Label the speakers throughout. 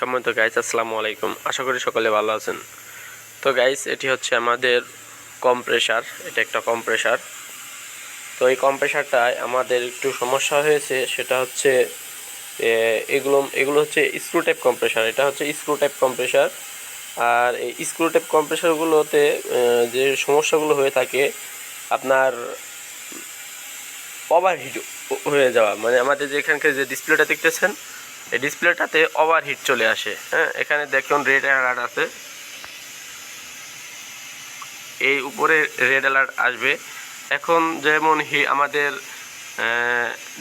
Speaker 1: সম্মানিত গাইস আসসালামু আলাইকুম। আশা করি সকলে ভালো আছেন। তো গাইস এটি হচ্ছে আমাদের কম্প্রেসার এটা একটা কম্প্রেসার তো এই কম্প্রেসারটায় আমাদের একটু সমস্যা হয়েছে, সেটা হচ্ছে এগুলো এগুলো হচ্ছে স্ক্রু টাইপ কম্প্রেসার এটা হচ্ছে স্ক্রু টাইপ কম্প্রেসার আর এই স্ক্রু টাইপ কম্প্রেসারগুলোতে যে সমস্যাগুলো হয়ে থাকে, আপনার ওভারহিট হয়ে যাওয়া মানে আমাদের যে এখানকার যে ডিসপ্লেটা দেখতেছেন এই ডিসপ্লেটাতে ওভারহিট চলে আসে হ্যাঁ? এখানে দেখুন রেড অ্যালার্ট আছে। এই উপরে রেড অ্যালার্ট আসবে। এখন যেমন হি, আমাদের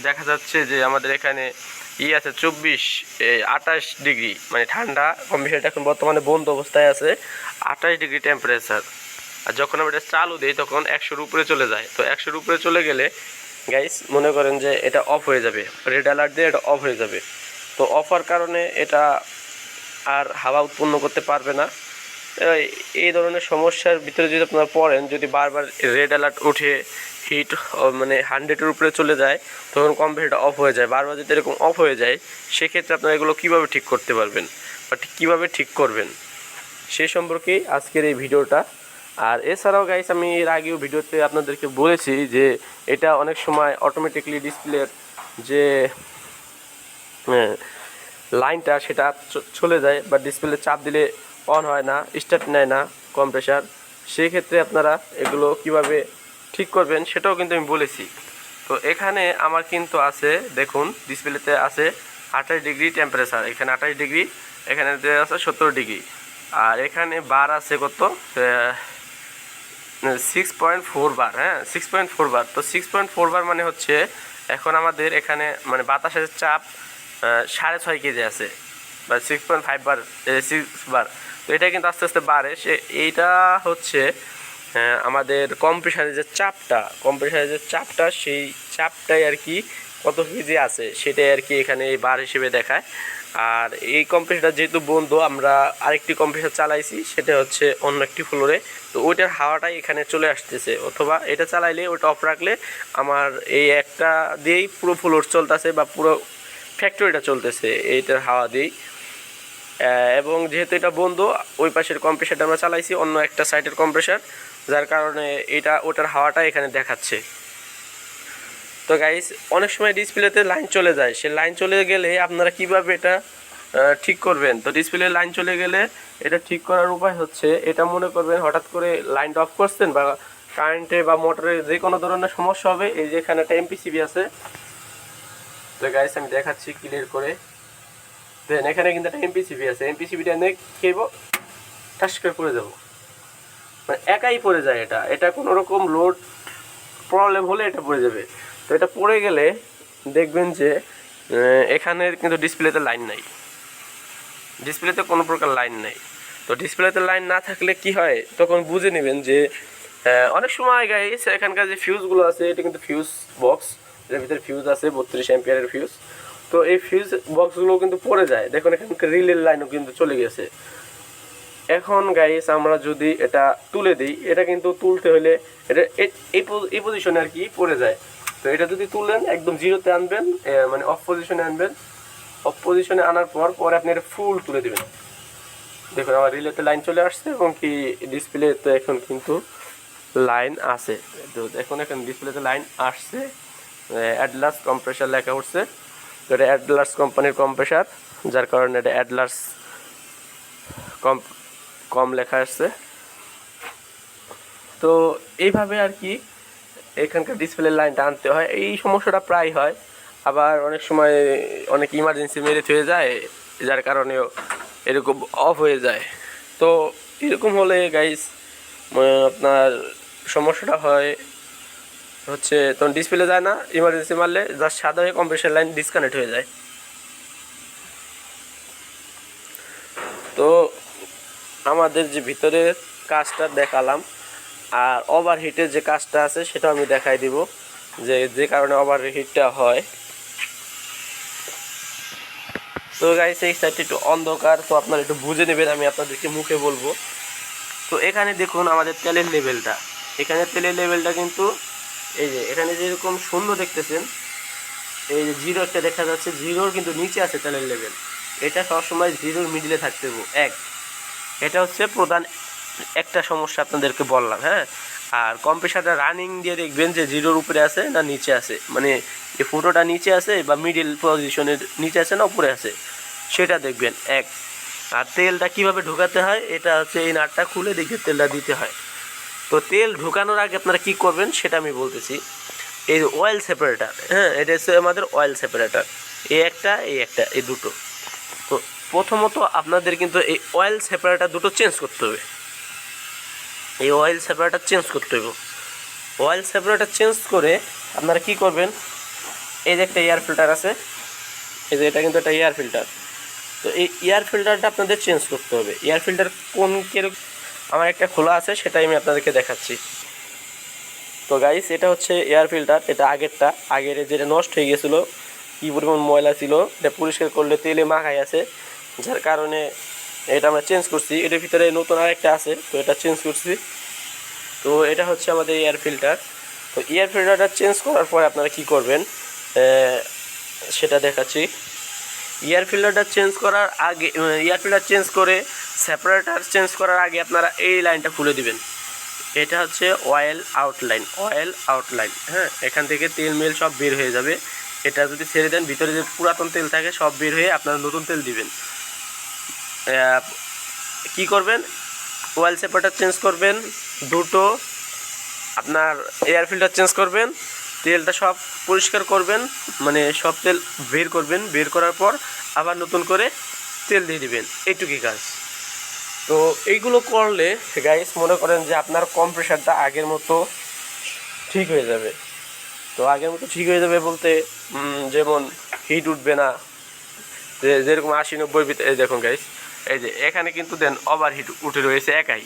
Speaker 1: দেখা যাচ্ছে যে আমাদের এখানে ই আছে চব্বিশ আঠাশ ডিগ্রি মানে ঠান্ডা কম্পিউটারটা এখন বর্তমানে বন্ধ অবস্থায় আছে, আঠাশ ডিগ্রি টেম্পারেচার আর যখন আমরা এটা চালু দিই, তখন একশোর উপরে চলে যায়। তো একশোর উপরে চলে গেলে গাইস মনে করেন যে এটা অফ হয়ে যাবে। রেড অ্যালার্ট দিয়ে এটা অফ হয়ে যাবে। তো অফার কারণে এটা আর হাওয়া উৎপন্ন করতে পারবে না। এই- ধরনের সমস্যার ভিতরে যদি আপনারা পড়েন যদি বারবার রেড অ্যালার্ট উঠে হিট মানে হান্ড্রেডের উপরে চলে যায় তখন কম্পিউটারটা অফ হয়ে যায়। বারবার যদি এরকম অফ হয়ে যায় সেক্ষেত্রে আপনারা এগুলো কীভাবে ঠিক করতে পারবেন বা কীভাবে ঠিক করবেন? সেই সম্পর্কেই আজকের এই ভিডিওটা। আর এছাড়াও গাইস আমি এর আগেও ভিডিওতে আপনাদেরকে বলেছি যে এটা অনেক সময় অটোমেটিকলি ডিসপ্লের যে হ্যাঁ, লাইনটা সেটা চলে যায় বা ডিসপ্লে চাপ দিলে অন হয় না স্টার্ট নেয় না কম্প্রেসার সেই ক্ষেত্রে আপনারা এগুলো কীভাবে ঠিক করবেন সেটাও কিন্তু আমি বলেছি। তো এখানে আমার কিন্তু আছে, দেখুন ডিসপ্লেতে আছে আঠাশ ডিগ্রি টেম্পারেচার এখানে আঠাশ ডিগ্রি, এখানে আছে সত্তর ডিগ্রি। আর এখানে বার আছে কত? সিক্স পয়েন্ট ফোর বার হ্যাঁ সিক্স পয়েন্ট ফোর বার। তো সিক্স পয়েন্ট ফোর বার মানে হচ্ছে এখন আমাদের এখানে মানে বাতাসের চাপ সাড়ে ছয় কেজি আছে বা সিক্স পয়েন্ট ফাইভ বার সিক্স বার। তো এটা কিন্তু আস্তে আস্তে বাড়ে। সে, এইটা হচ্ছে আমাদের কম্প্রেসারের যে চাপটা কম্প্রেসারের যে চাপটা, সেই চাপটাই আর কি কত কেজি আছে, সেটাই আর কি এখানে এই বার হিসেবে দেখায়। আর এই কম্প্রেসারটা যেহেতু বন্ধ, আমরা আরেকটি কম্প্রেসার চালাইছি, সেটা হচ্ছে অন্য একটি ফ্লোরে তো ওইটার হাওয়াটাই এখানে চলে আসতেছে। অথবা এটা চালাইলে ওইটা অফ রাখলে, আমার এই একটা দিয়েই পুরো ফ্লোর চলতেছে বা পুরো ফ্যাক্টরিটা চলতেছে, এইটার হাওয়া দিয়েই এবং যেহেতু এটা বন্ধ, ওই পাশের কম্প্রেসারটা আমরা চালাইছি অন্য একটা সাইডের কম্প্রেসার যার কারণে এটা, ওটার হাওয়াটা এখানে দেখাচ্ছে। তো গাইস অনেক সময় ডিসপ্লেতে লাইন চলে যায়। সে লাইন চলে গেলে আপনারা কীভাবে এটা ঠিক করবেন? তো ডিসপ্লে লাইন চলে গেলে এটা ঠিক করার উপায় হচ্ছে, এটা মনে করবেন হঠাৎ করে লাইনটা অফ করছেন বা কারেন্টে বা মোটরে যে কোনো ধরনের সমস্যা হবে, এই যে এখানে একটা এমপিসিবি আছে তো গাইস আমি দেখাচ্ছি ক্লিয়ার করে। দেন এখানে কিন্তু একটা এমপিসিবি আছে। এমপিসিবিটা নিয়ে খেয়েব টাস করে পড়ে যাব। মানে একাই পড়ে যায় এটা। এটা কোনো রকম লোড প্রবলেম হলে এটা পড়ে যাবে। তো এটা পড়ে গেলে দেখবেন যে এখানে কিন্তু ডিসপ্লেতে লাইন নাই। ডিসপ্লেতে কোনো প্রকার লাইন নাই। তো ডিসপ্লেতে লাইন না থাকলে কি হয়? তখন বুঝে নেবেন যে অনেক সময় গাইস এখানকার যে ফিউজগুলো আছে, এটা কিন্তু ফিউজ বক্স এটার ভিতরে ফিউজ আছে, বত্রিশ অ্যাম্পিয়ারের ফিউজ তো এই ফিউজ বক্সগুলো কিন্তু পড়ে যায়। দেখুন এখানকার রিলের লাইনও কিন্তু চলে গেছে। এখন গাইস আমরা যদি এটা তুলে দিই, এটা কিন্তু তুলতে হলে এটা এই পজিশনে আর কি পড়ে যায়। তো এটা যদি তুলেন, একদম জিরোতে আনবেন মানে অফ পজিশনে আনবেন। অফ পজিশনে আনার পর, পরে আপনি এটা ফুল তুলে দেবেন। দেখুন, আমার রিলেতে লাইন চলে আসছে এবং কি ডিসপ্লেতে এখন কিন্তু লাইন আছে। তো এখন এখন ডিসপ্লেতে লাইন আসছে। অ্যাডলাস কম্প্রেসার লেখা উঠছে। তো এটা অ্যাডলাস কোম্পানির কম্প্রেসার যার কারণে এটা অ্যাডলাস কম কম লেখা আসছে। তো এইভাবে আর কি এখানকার ডিসপ্লে লাইনটা আনতে হয়। এই সমস্যাটা প্রায় হয়। আবার অনেক সময় অনেক ইমার্জেন্সি মেরে হয়ে যায়, যার কারণেও এরকম অফ হয়ে যায়। তো এরকম হলে গাইস আপনার সমস্যাটা হয়। হচ্ছে, তখন ডিসপ্লে যায় না ইমার্জেন্সি মারলে জাস্ট সাদা হয়ে কম্প্রেসার লাইন ডিসকানেক্ট হয়ে যায়। তো আমাদের যে ভিতরের কাজটা দেখালাম, আর ওভারহিটের যে কাজটা আছে সেটা আমি দেখাই দিব, যে যে কারণে ওভারহিটটা হয়। তো গাইস এই সাইডটা একটু অন্ধকার, তো আপনারা একটু বুঝে নেবেন, আমি আপনাদেরকে মুখে বলব। তো এখানে দেখুন আমাদের তেলের লেভেলটা এখানে তেলের লেভেলটা কিন্তু এই যে, এখানে যেরকম শূন্য দেখতেছেন, এই যে জিরো একটা দেখা যাচ্ছে, জিরোর কিন্তু নিচে আছে তেলের লেভেল এটা সবসময় জিরোর মিডিলে থাকতে হবে। এক, এটা হচ্ছে প্রধান একটা সমস্যা আপনাদেরকে বললাম হ্যাঁ? আর কম্প্রেসারটা রানিং দিয়ে দেখবেন যে জিরোর উপরে আছে না নিচে আছে। মানে এই ফোটোটা নিচে আছে বা মিডিল পজিশনের নিচে আছে না উপরে আছে, সেটা দেখবেন। এক, আর তেলটা কীভাবে ঢোকাতে হয়? এটা হচ্ছে এই নাটটা খুলে দেখে তেলটা দিতে হয়। তো তেল ঢুকানোর আগে আপনারা কি করবেন সেটা আমি বলতেছি। এই অয়েল সেপারেটার হ্যাঁ এটা হচ্ছে আমাদের অয়েল সেপারেটার এই একটা এই একটা, এই দুটো। তো প্রথমত আপনাদের কিন্তু এই অয়েল সেপারেটার দুটো চেঞ্জ করতে হবে। এই অয়েল সেপারেটার চেঞ্জ করতে হবে। অয়েল সেপারেটার চেঞ্জ করে আপনারা কি করবেন, এই যে একটা এয়ার ফিল্টার আছে, এই যে এটা কিন্তু একটা এয়ার ফিল্টার তো এই এয়ার ফিল্টারটা আপনাদের চেঞ্জ করতে হবে। এয়ার ফিল্টার কোন কীরকম আমার একটা খোলা আছে, সেটাই আমি আপনাদেরকে দেখাচ্ছি। তো গাইস এটা হচ্ছে এয়ার ফিল্টার এটা আগেরটা। আগের যেটা নষ্ট হয়ে গেছিল, কী পরিমাণ ময়লা ছিল, এটা পরিষ্কার করলে তেলে মাখাই আছে। যার কারণে এটা আমরা চেঞ্জ করছি। এটার ভিতরে নতুন আরেকটা আছে, তো এটা চেঞ্জ করছি। তো এটা হচ্ছে আমাদের এয়ার ফিল্টার তো এয়ার ফিল্টারটা চেঞ্জ করার পরে আপনারা কি করবেন সেটা দেখাচ্ছি। এয়ার ফিল্টারটা চেঞ্জ করার আগে এয়ার ফিল্টার চেঞ্জ করে সেপারেটার চেঞ্জ করার আগে আপনারা এই লাইনটা খুলে দিবেন। এটা হচ্ছে অয়েল আউটলাইন অয়েল আউটলাইন হ্যাঁ? এখান থেকে তেল মেল সব বের হয়ে যাবে। এটা যদি ছেড়ে দেন, ভিতরে যে পুরাতন তেল থাকে, সব বের হয়ে আপনারা নতুন তেল দিবেন। কি করবেন? অয়েল সেপারেটার চেঞ্জ করবেন, দুটো আপনার এয়ার ফিল্টার চেঞ্জ করবেন, তেলটা সব পরিষ্কার করবেন মানে সব তেল বের করবেন, বের করার পর আবার নতুন করে তেল দিয়ে দিবেন। এইটুকুই কাজ। তো এইগুলো করলে গাইস মনে করেন যে আপনার কম্প্রেসারটা আগের মতো ঠিক হয়ে যাবে। তো আগের মতো ঠিক হয়ে যাবে বলতে যেমন হিট উঠবে না, যে, যেরকম আশি নব্বই এই দেখুন গাইস এই যে, এখানে কিন্তু দেন ওভার হিট উঠে রয়েছে একাই।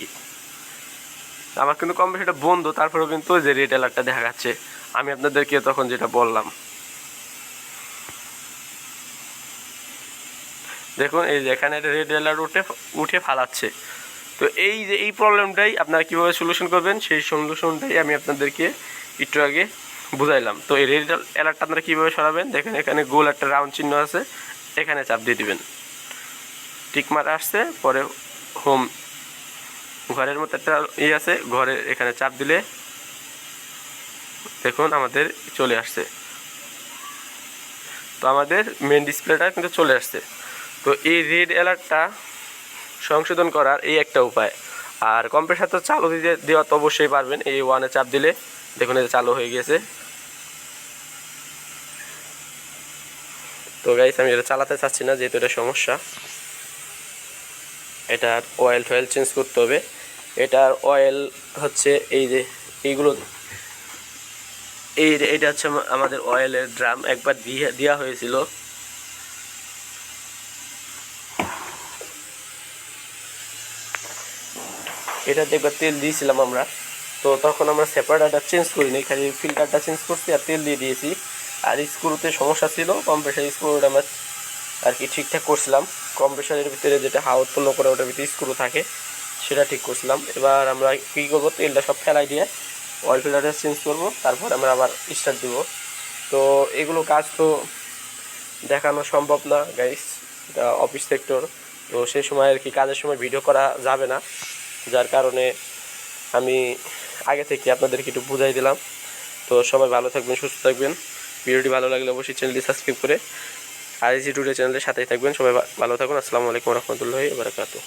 Speaker 1: আমার কিন্তু কম্পিউটারটা বন্ধ, তারপরেও কিন্তু যে রিটেলারটা দেখা যাচ্ছে। আমি আপনাদেরকে তখন যেটা বললাম দেখুন, এই এখানে রেড উঠে উঠে ফালাচ্ছে। তো এই যে এই প্রবলেমটাই আপনারা কীভাবে সলিউশন করবেন, সেই সলিউশনটাই আমি আপনাদেরকে একটু আগে বুঝাইলাম। তো এই রেড অ্যালার্টটা আপনারা কীভাবে সরাবেন, দেখেন এখানে গোল একটা রাউন্ড চিহ্ন আছে, এখানে চাপ দিয়ে দিবেন। টিকমার আসছে, পরে হোম ঘরের মতো একটা ইয়ে আছে, ঘরে এখানে চাপ দিলে দেখুন আমাদের চলে আসছে। তো আমাদের মেন ডিসপ্লেটা কিন্তু চলে আসছে। তো এই রেড অ্যালার্টটা সংশোধন করার এই একটা উপায়। আর কম্প্রেসার তো চালু দিতে দেওয়া তো অবশ্যই পারবেন। এই ওয়ানে চাপ দিলে দেখুন এটা চালু হয়ে গেছে। তো গাইস আমি এটা চালাতে চাচ্ছি না, যেহেতু এটা সমস্যা। এটার অয়েল টয়েল চেঞ্জ করতে হবে। এটার অয়েল হচ্ছে এই যে এইগুলো, এই এটা হচ্ছে আমাদের অয়েলের ড্রাম একবার দিয়ে দেওয়া হয়েছিল। এটাতে একবার তেল দিয়েছিলাম আমরা। তো তখন আমরা সেপারেটারটা চেঞ্জ করিনি, খালি ফিল্টারটা চেঞ্জ করছি আর তেল দিয়ে দিয়েছি। আর স্ক্রুতে সমস্যা ছিল কম্প্রেসার স্ক্রুটা আমরা আর কি ঠিকঠাক করছিলাম। কম্প্রেসারের ভিতরে যেটা হাওয়া উৎপন্ন করে ওটার ভিতরে স্ক্রু থাকে, সেটা ঠিক করছিলাম। এবার আমরা কী করব, তেলটা সব ফেলাই দিয়ে অয়েল ফিল্টারটা চেঞ্জ করব, তারপর আমরা আবার স্টার্ট দেবো। তো এগুলো কাজ তো দেখানো সম্ভব না গাইস অফিস সেক্টর তো সেই সময় আর কি কাজের সময় ভিডিও করা যাবে না। যার কারণে আমি আগে থেকে আপনাদেরকে একটু বুঝাই দিলাম। তো সবাই ভালো থাকবেন, সুস্থ থাকবেন। ভিডিওটি ভালো লাগলে অবশ্যই চ্যানেলটি সাবস্ক্রাইব করে আর এই টুডে চ্যানেলের সাথেই থাকবেন। সবাই ভালো থাকুন। আসসালামু আলাইকুম রহমতুল্লাহি বারাকাতু